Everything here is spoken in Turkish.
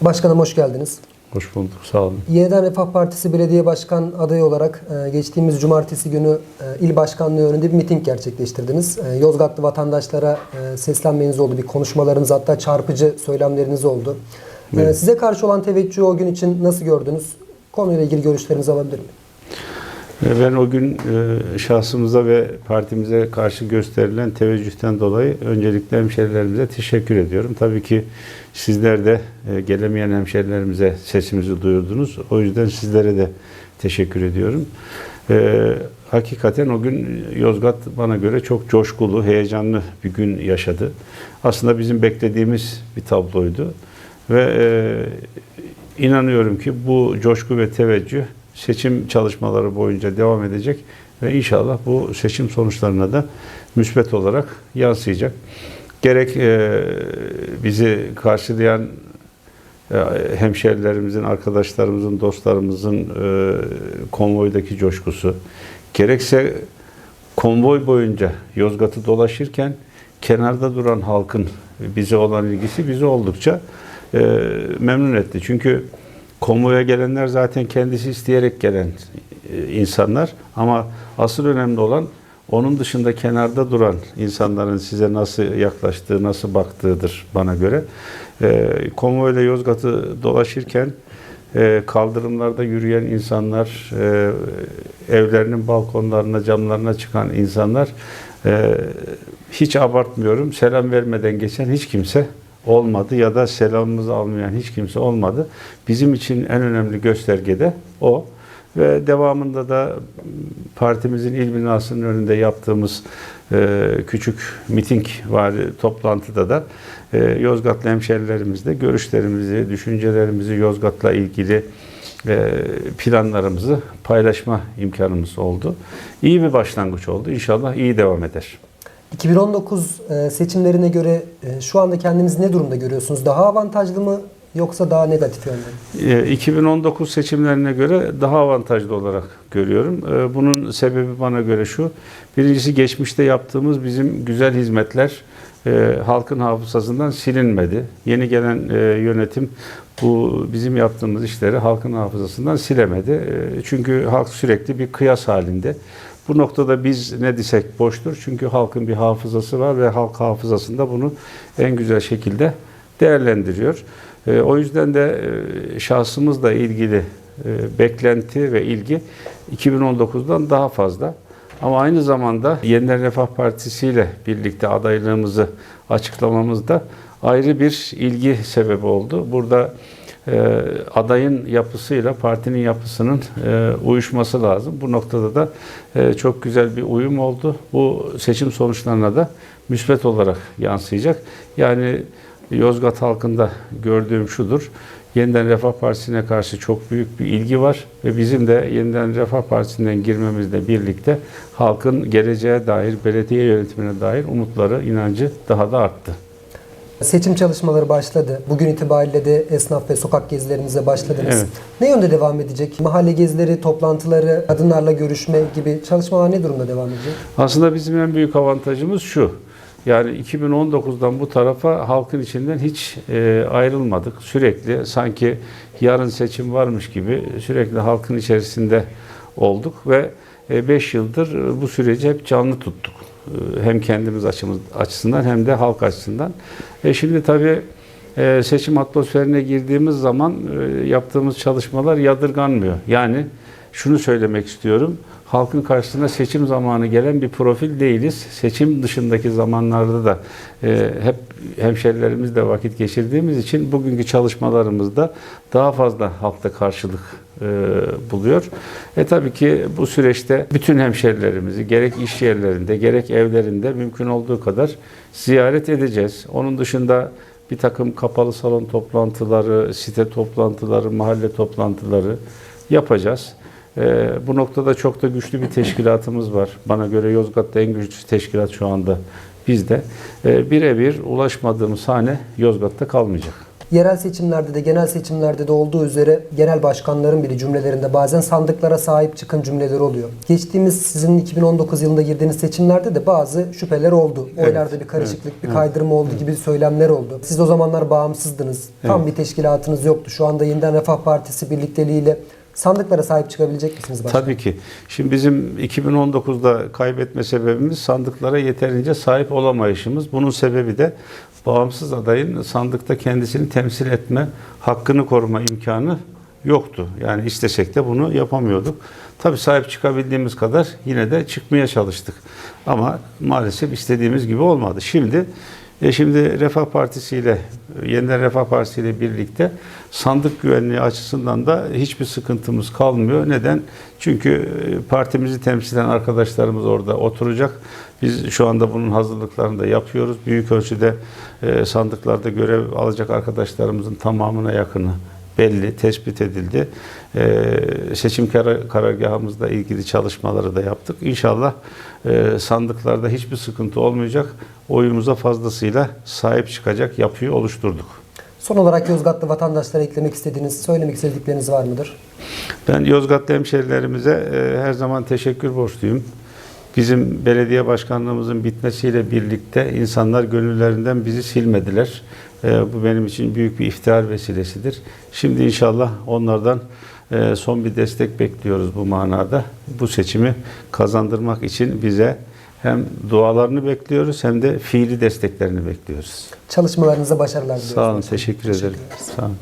Başkanım hoş geldiniz. Hoş bulduk, sağ olun. Yeniden Refah Partisi Belediye Başkan adayı olarak e, geçtiğimiz cumartesi günü e, il başkanlığı önünde bir miting gerçekleştirdiniz. E, Yozgatlı vatandaşlara seslenmeniz oldu, bir konuşmalarınız hatta çarpıcı söylemleriniz oldu. Evet. Size karşı olan teveccühü o gün için nasıl gördünüz? Konuyla ilgili görüşlerinizi alabilir miyim? Ve Ben o gün e, şahsımıza ve partimize karşı gösterilen teveccühten dolayı öncelikle hemşerilerimize teşekkür ediyorum. Tabii ki sizler de e, gelemeyen hemşerilerimize sesimizi duyurdunuz. O yüzden sizlere de teşekkür ediyorum. E, hakikaten o gün Yozgat bana göre çok coşkulu, heyecanlı bir gün yaşadı. Aslında bizim beklediğimiz bir tabloydu. Ve e, inanıyorum ki bu coşku ve teveccüh seçim çalışmaları boyunca devam edecek ve inşallah bu seçim sonuçlarına da müsbet olarak yansıyacak. Gerek e, bizi karşılayan e, hemşerilerimizin, arkadaşlarımızın, dostlarımızın e, konvoydaki coşkusu, gerekse konvoy boyunca Yozgat'ı dolaşırken kenarda duran halkın bize olan ilgisi bizi oldukça e, memnun etti. Çünkü konvoya gelenler zaten kendisi isteyerek gelen e, insanlar ama asıl önemli olan onun dışında kenarda duran insanların size nasıl yaklaştığı, nasıl baktığıdır bana göre. E, konvoyla Yozgat'ı dolaşırken e, kaldırımlarda yürüyen insanlar, e, evlerinin balkonlarına, camlarına çıkan insanlar e, hiç abartmıyorum. Selam vermeden geçen hiç kimse olmadı ya da selamımızı almayan hiç kimse olmadı. Bizim için en önemli gösterge de o. Ve devamında da partimizin il binasının önünde yaptığımız e, küçük miting var toplantıda da e, Yozgatlı hemşerilerimizle görüşlerimizi, düşüncelerimizi Yozgat'la ilgili e, planlarımızı paylaşma imkanımız oldu. İyi bir başlangıç oldu. İnşallah iyi devam eder. 2019 e, seçimlerine göre e, şu anda kendinizi ne durumda görüyorsunuz? Daha avantajlı mı yoksa daha negatif yönde? mi? E, 2019 seçimlerine göre daha avantajlı olarak görüyorum. Bunun sebebi bana göre şu. Birincisi geçmişte yaptığımız bizim güzel hizmetler halkın hafızasından silinmedi. Yeni gelen yönetim bu bizim yaptığımız işleri halkın hafızasından silemedi. Çünkü halk sürekli bir kıyas halinde. Bu noktada biz ne desek boştur. Çünkü halkın bir hafızası var ve halk hafızasında bunu en güzel şekilde değerlendiriyor. E, O yüzden de e, şahsımızla ilgili e, beklenti ve ilgi 2019'dan daha fazla. Ama aynı zamanda Yeniden Refah Partisi ile birlikte adaylığımızı açıklamamız da ayrı bir ilgi sebebi oldu. Burada e, adayın yapısıyla partinin yapısının e, uyuşması lazım. Bu noktada da e, çok güzel bir uyum oldu. Bu seçim sonuçlarına da müsbet olarak yansıyacak. Yani Yozgat halkında gördüğüm şudur. Yeniden Refah Partisi'ne karşı çok büyük bir ilgi var ve bizim de Yeniden Refah Partisi'nden girmemizle birlikte halkın geleceğe dair, belediye yönetimine dair umutları, inancı daha da arttı. Seçim çalışmaları başladı. Bugün itibariyle de esnaf ve sokak gezilerinize başladınız. Evet. Ne yönde devam edecek? Mahalle gezileri, toplantıları, kadınlarla görüşme gibi çalışmalar ne durumda devam edecek? Aslında bizim en büyük avantajımız şu. Yani 2019'dan bu tarafa halkın içinden hiç e, ayrılmadık. Sürekli sanki yarın seçim varmış gibi sürekli halkın içerisinde olduk ve 5 yıldır e, bu süreci hep canlı tuttuk. E, Hem kendimiz açımız, açısından hem de halk açısından. E şimdi tabii e, seçim atmosferine girdiğimiz zaman e, yaptığımız çalışmalar yadırganmıyor. Yani şunu söylemek istiyorum. Halkın karşısına seçim zamanı gelen bir profil değiliz. Seçim dışındaki zamanlarda da e, hep hemşerilerimizle vakit geçirdiğimiz için bugünkü çalışmalarımızda daha fazla halkta karşılık e, buluyor. E tabii ki bu süreçte bütün hemşerilerimizi gerek iş yerlerinde gerek evlerinde mümkün olduğu kadar ziyaret edeceğiz. Onun dışında bir takım kapalı salon toplantıları, site toplantıları, mahalle toplantıları yapacağız. Ee, bu noktada çok da güçlü bir teşkilatımız var. Bana göre Yozgat'ta en güçlü teşkilat şu anda bizde. Ee, Birebir ulaşmadığımız hane Yozgat'ta kalmayacak. Yerel seçimlerde de genel seçimlerde de olduğu üzere genel başkanların bile cümlelerinde bazen sandıklara sahip çıkın cümleleri oluyor. Geçtiğimiz sizin 2019 yılında girdiğiniz seçimlerde de bazı şüpheler oldu. Evet, Oylarda bir karışıklık, evet, bir evet. kaydırma oldu gibi söylemler oldu. Siz o zamanlar bağımsızdınız. Tam Evet. bir teşkilatınız yoktu. Şu anda Yeniden Refah Partisi birlikteliğiyle sandıklara sahip çıkabilecek misiniz başkanım? Tabii ki. Şimdi bizim 2019'da kaybetme sebebimiz sandıklara yeterince sahip olamayışımız. Bunun sebebi de bağımsız adayın sandıkta kendisini temsil etme hakkını koruma imkanı yoktu. Yani istesek de bunu yapamıyorduk. Tabii sahip çıkabildiğimiz kadar yine de çıkmaya çalıştık. Ama maalesef istediğimiz gibi olmadı. Şimdi e şimdi Refah Partisi ile Yeniden Refah Partisi ile birlikte sandık güvenliği açısından da hiçbir sıkıntımız kalmıyor. Neden? Çünkü e, partimizi temsilen arkadaşlarımız orada oturacak. Biz şu anda bunun hazırlıklarını da yapıyoruz. Büyük ölçüde e, sandıklarda görev alacak arkadaşlarımızın tamamına yakını belli, tespit edildi. Ee, seçim karar, karargahımızla ilgili çalışmaları da yaptık. İnşallah e, sandıklarda hiçbir sıkıntı olmayacak. Oyumuza fazlasıyla sahip çıkacak yapıyı oluşturduk. Son olarak Yozgatlı vatandaşlara eklemek istediğiniz, söylemek istedikleriniz var mıdır? Ben Yozgatlı hemşerilerimize e, her zaman teşekkür borçluyum. Bizim belediye başkanlığımızın bitmesiyle birlikte insanlar gönüllerinden bizi silmediler. E, bu benim için büyük bir iftihar vesilesidir. Şimdi inşallah onlardan e, son bir destek bekliyoruz bu manada. Bu seçimi kazandırmak için bize hem dualarını bekliyoruz hem de fiili desteklerini bekliyoruz. Çalışmalarınıza başarılar diliyoruz. Sağ olun, teşekkür ederim. ederiz. Sağ olun.